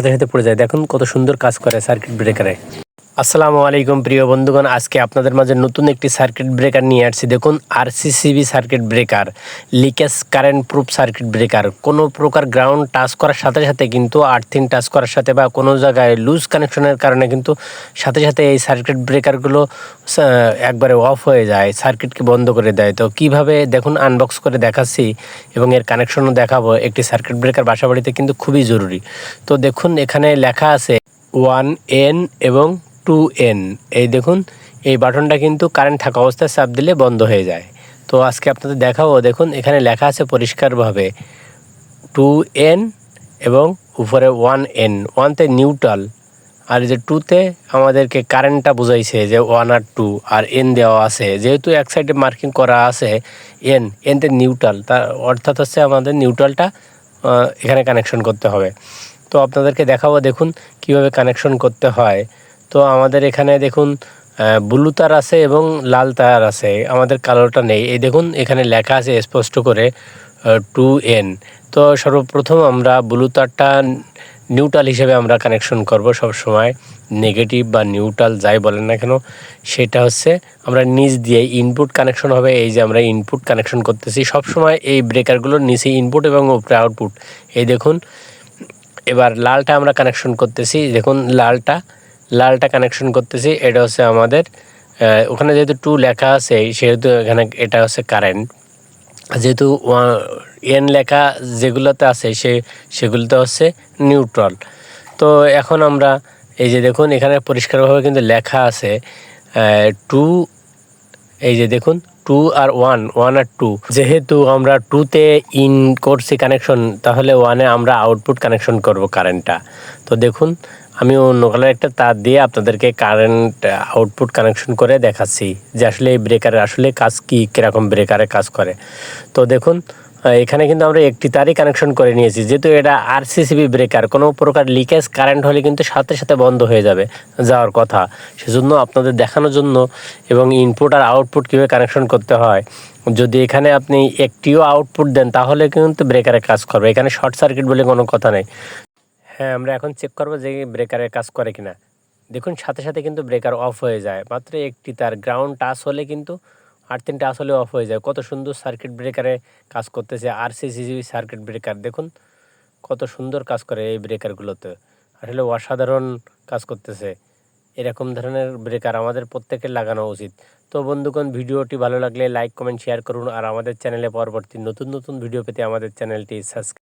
সাথে সাথে পড়ে যায়। দেখুন কত সুন্দর কাজ করে সার্কিট ব্রেকারে আসসালামু আলাইকুম প্রিয় বন্ধুগণ, আজকে আপনাদের মাঝে নতুন একটি সার্কিট ব্রেকার নিয়ে আসছি। দেখুন RCCB circuit breaker leakage current proof circuit breaker কোনো প্রকার গ্রাউন্ড টাচ করার সাথে সাথে কিন্তু আর্থিং টাচ করার সাথে বা কোনো জায়গায় লুজ কানেকশনের কারণে কিন্তু সাথে সাথে এই সার্কিট ব্রেকারগুলো একবারে অফ হয়ে যায় সার্কিটকে বন্ধ করে দেয়। তো কীভাবে দেখুন আনবক্স করে দেখাচ্ছি এবং এর কানেকশনও দেখাবো। একটি সার্কিট ব্রেকার বাসা বাড়িতে কিন্তু খুবই জরুরি। তো দেখুন, এখানে লেখা আছে ওয়ান এন এবং টু এন এই দেখুন, এই বাটনটা কিন্তু কারেন্ট থাকা অবস্থায় চাপ দিলে বন্ধ হয়ে যায়। তো আজকে আপনাদের দেখাবো, দেখুন, এখানে লেখা আছে পরিষ্কারভাবে টু এন এবং উপরে ওয়ান এন ওয়ানতে নিউট্রাল আর যে টুতে আমাদেরকে কারেন্টটা বুঝাইছে যে ওয়ান আর টু আর এন দেওয়া আছে। যেহেতু এক সাইডে মার্কিং করা আছে এন এনতে নিউট্রাল তার অর্থাৎ হচ্ছে আমাদের নিউট্রালটা এখানে কানেকশন করতে হবে। তো আপনাদেরকে দেখাবো, দেখুন, কীভাবে কানেকশন করতে হয়। তো আমাদের এখানে দেখুন ব্লু তার আছে এবং লাল তার আছে। আমাদের কালোটা নেই। এই দেখুন, এখানে লেখা আছে স্পষ্ট করে টু এন তো সর্বপ্রথম আমরা ব্লু তারটা নিউট্রাল হিসেবে আমরা কানেকশন করব সব সময় নেগেটিভ বা নিউট্রাল যাই বলেন না কেন, সেটা হচ্ছে আমরা নিচ দিয়ে ইনপুট কানেকশন হবে। এই যে আমরা ইনপুট কানেকশন করতেছি সব সময় এই ব্রেকারগুলোর নিচে ইনপুট এবং উপরে আউটপুট এই দেখুন, এবার লালটা আমরা কানেকশন করতেছি। দেখুন, লালটা লালটা কানেকশন করতেছি, এটা হচ্ছে আমাদের ওখানে যেহেতু টু লেখা আছে, সেহেতু এখানে এটা হচ্ছে কারেন্ট যেহেতু এন লেখা যেগুলোতে আছে, সে, সেগুলোতে হচ্ছে নিউট্রাল তো এখন আমরা, এই যে দেখুন, এখানে পরিষ্কারভাবে কিন্তু লেখা আছে টু এই যে দেখুন টু আর ওয়ান ওয়ান আর টু যেহেতু আমরা টুতে ইন করছি কানেকশন তাহলে ওয়ানে আমরা আউটপুট কানেকশন করব কারেন্টটা তো দেখুন আমি অন্য কালার একটা তার দিয়ে আপনাদেরকে কারেন্ট আউটপুট কানেকশন করে দেখাচ্ছি যে আসলে এই ব্রেকারের আসলে কাজ কী, কীরকম ব্রেকারে কাজ করে। তো দেখুন এখানে কিন্তু আমরা একটি তারই কানেকশন করে নিয়েছি। যেহেতু এটা আরসিসিবি ব্রেকার কোনো প্রকার লিকেজ কারেন্ট হলে কিন্তু সাথে সাথে বন্ধ হয়ে যাবে যাওয়ার কথা। সেজন্য আপনাদের দেখানোর জন্য এবং ইনপুট আর আউটপুট কীভাবে কানেকশন করতে হয়, যদি এখানে আপনি একটিও আউটপুট দেন, তাহলে কিন্তু ব্রেকারে কাজ করবে। এখানে শর্ট সার্কিট বলে কোনো কথা নেই। হ্যাঁ আমরা এখন চেক করব যে ব্রেকারে কাজ করে কিনা। দেখুন, সাথে সাথে কিন্তু ব্রেকার অফ হয়ে যায়। মাত্র একটি তার গ্রাউন্ড টাচ হলে কিন্তু আর তিনটা আসলে অফ হয়ে যায়। কত সুন্দর সার্কিট ব্রেকারে কাজ করতেছে আর সিসিবি সার্কিট ব্রেকার দেখুন, কত সুন্দর কাজ করে এই ব্রেকারগুলোতে আসলে অসাধারণ কাজ করতেছে। এরকম ধরনের ব্রেকার আমাদের প্রত্যেকের লাগানো উচিত। তো বন্ধুগণ, ভিডিওটি ভালো লাগলে লাইক কমেন্ট শেয়ার করুন। আর আমাদের চ্যানেলে পরবর্তী নতুন নতুন ভিডিও পেতে আমাদের চ্যানেলটি সাবস্ক্রাইব